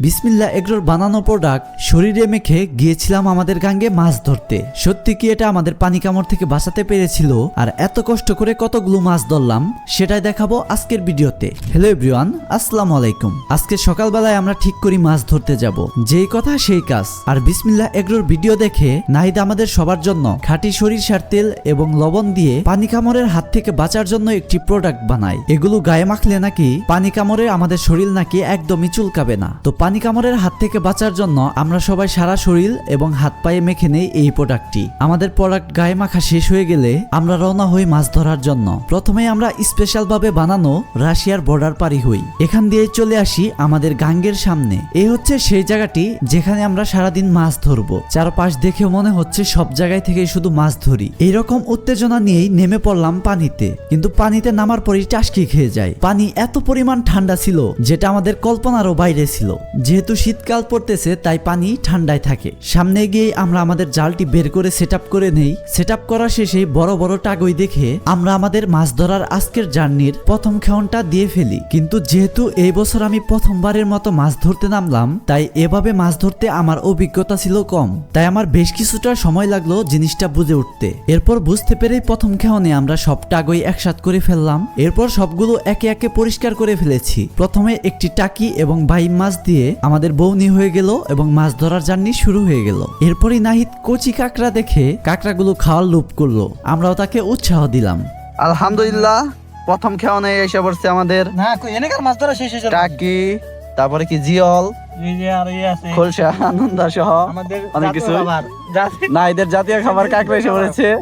বিসমিল্লা এগরোর বানানো প্রোডাক্ট শরীরে মেখে গিয়েছিলাম আমাদের গাঙ্গে মাছ ধরতে। সত্যি কি এটা আমাদের পানি কামড় থেকে বাঁচাতে পেরেছিল? আর এত কষ্ট করে কতগুলো মাছ ধরলাম, সেটাই দেখাবো আজকের ভিডিওতে। হ্যালো এভরিওয়ান, আসসালামু আলাইকুম। আজকে সকালবেলায় আমরা ঠিক করি মাছ ধরতে যাব। যেই কথা সেই কাজ। আর বিসমিল্লা এগরোর ভিডিও দেখে নাহিদ আমাদের সবার জন্য খাঁটি সরিষার তেল এবং লবণ দিয়ে পানি কামড়ের হাত থেকে বাঁচার জন্য একটি প্রোডাক্ট বানায়। এগুলো গায়ে মাখলে নাকি পানি কামড়ে আমাদের শরীর নাকি একদমই চুলকাবে না। তো পানি কামড়ের হাত থেকে বাঁচার জন্য আমরা সবাই সারা শরীর এবং হাত পায়ে মেখে নেই এই প্রোডাক্টটি। আমাদের প্রোডাক্ট গায়ে মাখা শেষ হয়ে গেলে আমরা রওনা হই মাছ ধরার জন্য। প্রথমে আমরা স্পেশাল ভাবে বানানো রাশিয়ার বর্ডার পারি হই। এখান দিয়ে চলে আসি আমাদের গাঙ্গের সামনে। এই হচ্ছে সেই জায়গাটি যেখানে আমরা সারাদিন মাছ ধরবো। চারপাশ দেখে মনে হচ্ছে সব জায়গায় থেকে শুধু মাছ ধরি। এইরকম উত্তেজনা নিয়েই নেমে পড়লাম পানিতে। কিন্তু পানিতে নামার পরই টাসকি খেয়ে যায়। পানি এত পরিমাণ ঠান্ডা ছিল যেটা আমাদের কল্পনারও বাইরে ছিল। যেহেতু শীতকাল পড়তেছে, তাই পানি ঠান্ডায় থাকে। সামনে গিয়ে আমরা আমাদের জালটি বের করে সেট করে নেই। সেট করা শেষে বড় বড় টাগই দেখে আমরা আমাদের মাছ ধরার আজকের জার্নির প্রথম খেয়নটা দিয়ে ফেলি। কিন্তু যেহেতু এই বছর আমি প্রথমবারের মতো মাছ ধরতে নামলাম, তাই এভাবে মাছ ধরতে আমার অভিজ্ঞতা ছিল কম। তাই আমার বেশ কিছুটা সময় লাগল জিনিসটা বুঝে উঠতে। এরপর বুঝতে পেরেই প্রথম খেয়নে আমরা সব টাগই একসাথ করে ফেললাম। এরপর সবগুলো একে একে পরিষ্কার করে ফেলেছি। প্রথমে একটি টাকি এবং বাইম মাছ দিয়ে আমাদের বৌনি হয়ে গেল এবং মাছ ধরার জার্নি শুরু হয়ে গেল। এরপরই নাহিদ কচি কাঁকড়া দেখে কাঁকড়াগুলো খাওয়ার লোভ করল। আমরাও তাকে উৎসাহ দিলাম। আলহামদুলিল্লাহ প্রথম খেওয়ানে এসে পড়ছে আমাদের। না এনেকার মাছ ধরা শেষ হয়েছে টাকি তারপরে কি জিয়ল এই যে আর ইয়ে আছে। খোলসা আনন্দা সহ অনেক কিছু। খাবার। জাতীয়- না এদের জাতীয় খাবার কাকড়া এসে পড়েছে।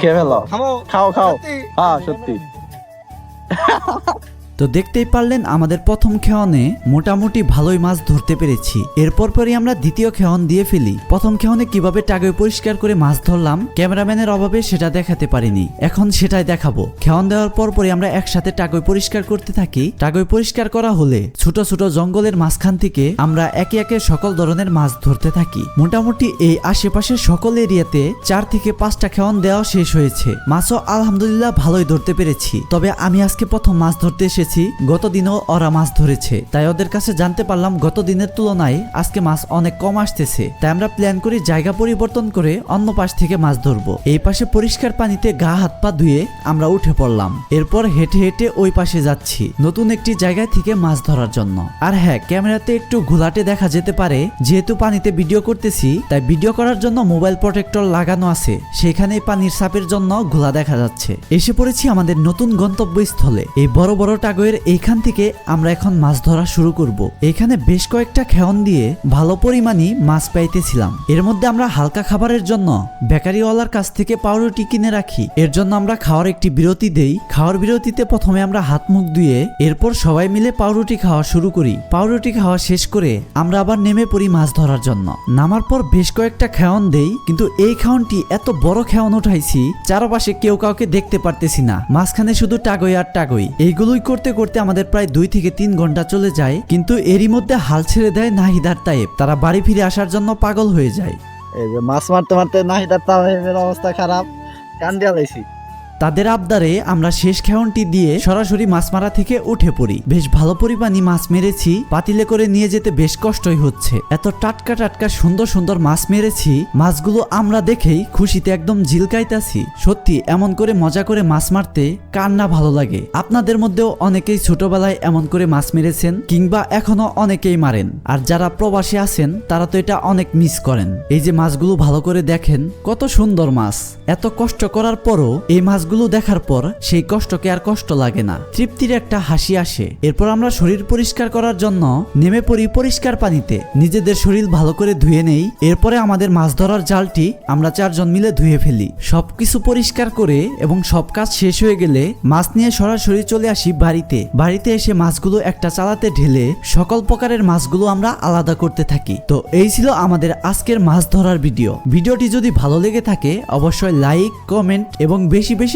ফেলো। খাও খাও। হ্যাঁ সত্যি। তো দেখতেই পারলেন আমাদের প্রথম খেয়নে মোটামুটি ভালোই মাছ ধরতে পেরেছি। এরপর পরই আমরা দ্বিতীয় খেয়ন দিয়ে ফেলি। প্রথম খেয়নে কীভাবে টাগই পরিষ্কার করে মাছ ধরলাম, ক্যামেরাম্যানের অভাবে সেটা দেখাতে পারিনি। এখন সেটাই দেখাবো। খেয়ন দেওয়ার পর পরই আমরা একসাথে টাগই পরিষ্কার করতে থাকি। টাগই পরিষ্কার করা হলে ছোট ছোট জঙ্গলের মাঝখান থেকে আমরা একে একে সকল ধরনের মাছ ধরতে থাকি। মোটামুটি এই আশেপাশের সকল এরিয়াতে চার থেকে পাঁচটা খেয়ন দেওয়া শেষ হয়েছে। মাছও আলহামদুলিল্লাহ ভালোই ধরতে পেরেছি। তবে আমি আজকে প্রথম মাছ ধরতে এসেছি। গত দিনও ওরা মাছ ধরেছে। তাই ওদের কাছে জানতে পারলাম গত দিনের তুলনায় আজকে মাছ অনেক কম আসতেছে। তাই আমরা প্ল্যান করি জায়গা পরিবর্তন করে অন্য পাশ থেকে মাছ ধরবো। এই পাশে পরিষ্কার পানিতে গা হাত পা ধুয়ে আমরা উঠে পড়লাম। এরপর হেঁটে হেঁটে ওই পাশে যাচ্ছি, নতুন একটি জায়গায় থেকে মাছ ধরার জন্য। আর হ্যাঁ ক্যামেরাতে একটু ঘোলাটে দেখা যেতে পারে, যেহেতু পানিতে ভিডিও করতেছি, তাই ভিডিও করার জন্য মোবাইল প্রোটেক্টর লাগানো আছে। সেখানে পানির সাপের জন্য ঘোলা দেখা যাচ্ছে। এসে পড়েছি আমাদের নতুন গন্তব্যস্থলে। এই বড় বড় টাগয়ের এইখান থেকে আমরা এখন মাছ ধরা শুরু করব। এখানে বেশ কয়েকটা খেয়ন দিয়ে ভালো পরিমাণই মাছ পাইতেছিলাম। এর মধ্যে আমরা হালকা খাবারের জন্য বেকারিওয়ালার কাছ থেকে পাউরুটি কিনে রাখি। এর জন্য আমরা খাওয়ার একটি বিরতি দেই। খাওয়ার বিরতিতে প্রথমে আমরা হাত মুখ ধুয়ে এরপর সবাই মিলে পাউরুটি খাওয়া শুরু করি। পাউরুটি খাওয়া শেষ করে আমরা আবার নেমে পড়ি মাছ ধরার জন্য। নামার পর বেশ কয়েকটা খেয়ন দেই, কিন্তু এই খাওনটি এত বড় খেয়ন উঠাইছি, চারপাশে কেউ কাউকে দেখতে পারতেছি না। মাঝখানে শুধু টাগই আর টাগই। এইগুলোই করতে করতে করতে আমাদের প্রায় দুই থেকে তিন ঘণ্টা চলে যায়, কিন্তু এরই মধ্যে হাল ছেড়ে দেয় নাহিদার তাইব তারা বাড়ি ফিরে আসার জন্য পাগল হয়ে যায়। এই যে মাছ মারতে মারতে নাহিদার তাইবের অবস্থা খারাপ কান্দিয়া লাইছি। তাদের আবদারে আমরা শেষ খেয়নটি দিয়ে সরাসরি মাছ মারা থেকে উঠে পড়ি। বেশ ভালো পরিমাণই মাছ মেরেছি, পাতিলে করে নিয়ে যেতে বেশ কষ্টই হচ্ছে। এত টাটকা টাটকা সুন্দর সুন্দর মাছ মেরেছি, মাছগুলো আমরা দেখেই খুশিতে একদম ঝিলকাইতাছি। সত্যি, এমন করে মজা করে মাছ মারতে কার না ভালো লাগে? আপনাদের মধ্যেও অনেকেই ছোটবেলায় এমন করে মাছ মেরেছেন, কিংবা এখনও অনেকেই মারেন। আর যারা প্রবাসী আছেন, তারা তো এটা অনেক মিস করেন। এই যে মাছগুলো ভালো করে দেখেন, কত সুন্দর মাছ। এত কষ্ট করার পরও এই মাছগুলো দেখার পর সেই কষ্টকে আর কষ্ট লাগে না। তৃপ্তির একটা হাসি আসে। এরপর আমরা শরীর পরিষ্কার করার জন্য নেমে পড়ি পরিষ্কার পানিতে। নিজেদের শরীর ভালো করে ধুয়ে নেই। এরপরে আমাদের মাছ ধরার জালটি আমরা চারজন মিলে ধুয়ে ফেলি। সবকিছু পরিষ্কার করে এবং সব কাজ শেষ হয়ে গেলে মাছ নিয়ে সরাসরি চলে আসি বাড়িতে। বাড়িতে এসে মাছগুলো একটা চালাতে ঢেলে সকল প্রকারের মাছগুলো আমরা আলাদা করতে থাকি। তো এই ছিল আমাদের আজকের মাছ ধরার ভিডিও। ভিডিওটি যদি ভালো লেগে থাকে, অবশ্যই লাইক, কমেন্ট এবং বেশি বেশি